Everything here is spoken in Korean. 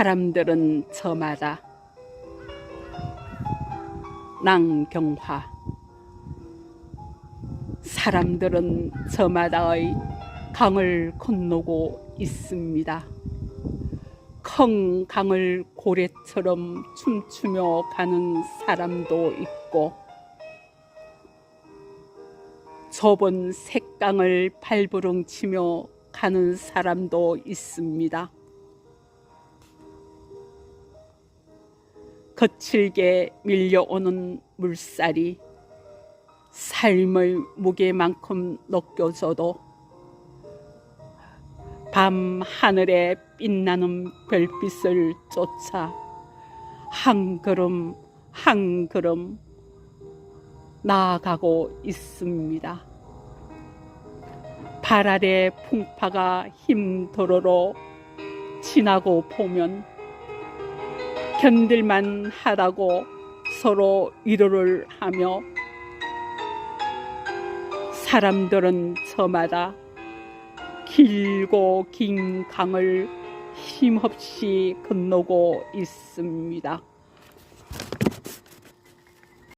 사람들은 저마다 낭경화 사람들은 저마다의 강을 건너고 있습니다. 큰 강을 고래처럼 춤추며 가는 사람도 있고 좁은 색강을 발부릉치며 가는 사람도 있습니다. 거칠게 밀려오는 물살이 삶의 무게만큼 느껴져도 밤 하늘에 빛나는 별빛을 쫓아 한 걸음 한 걸음 나아가고 있습니다. 발 아래 풍파가 힘도로로 지나고 보면 견딜만 하다고 서로 위로를 하며 사람들은 저마다 길고 긴 강을 힘없이 건너고 있습니다.